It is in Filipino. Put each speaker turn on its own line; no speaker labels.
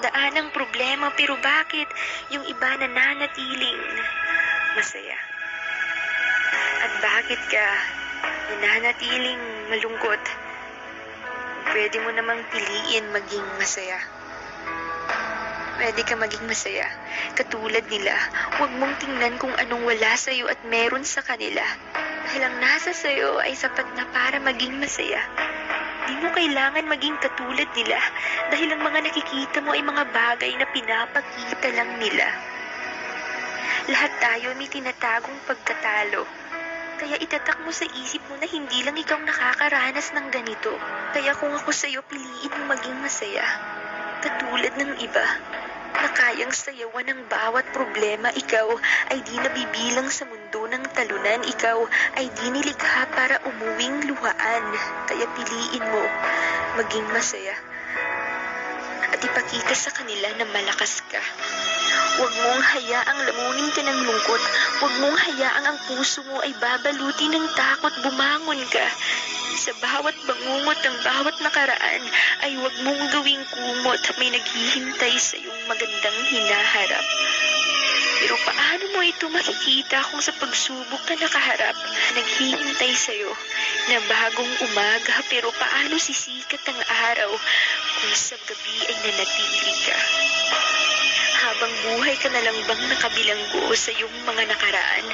daan ng problema pero bakit yung iba nananatiling masaya? At bakit ka nananatiling malungkot? Pwede mo namang piliin maging masaya. Pwede ka maging masaya. Katulad nila, huwag mong tingnan kung anong wala sa'yo at meron sa kanila. Dahil ang nasa sa'yo ay sapat na para maging masaya. Di mo kailangan maging katulad nila dahil ang mga nakikita mo ay mga bagay na pinapakita lang nila. Lahat tayo may tinatagong pagkatalo. Kaya itatak mo sa isip mo na hindi lang ikaw nakakaranas ng ganito. Kaya kung ako sa'yo, piliin mo maging masaya. Katulad ng iba, na kayang sayawan ng bawat problema, ikaw ay di nabibilang sa mundo ng talunan. Ikaw ay di nilikha para umuwing luhaan. Kaya piliin mo maging masaya. At ipakita sa kanila na malakas ka. Huwag mong hayaang lamunin ka ng lungkot. Huwag mong hayaang ang puso mo ay babaluti ng takot. Bumangon ka. Sa bawat bangungot ng bawat nakaraan ay huwag mong gawing kumot. May naghihintay sa iyong magandang hinaharap. Pero paano mo ito makikita kung sa pagsubok na nakaharap, naghihintay sa'yo na bagong umaga pero paano sisikat ang araw kung sa gabi ay nanatili ka? Habang buhay ka na lang bang nakabilanggo sa iyong mga nakaraan?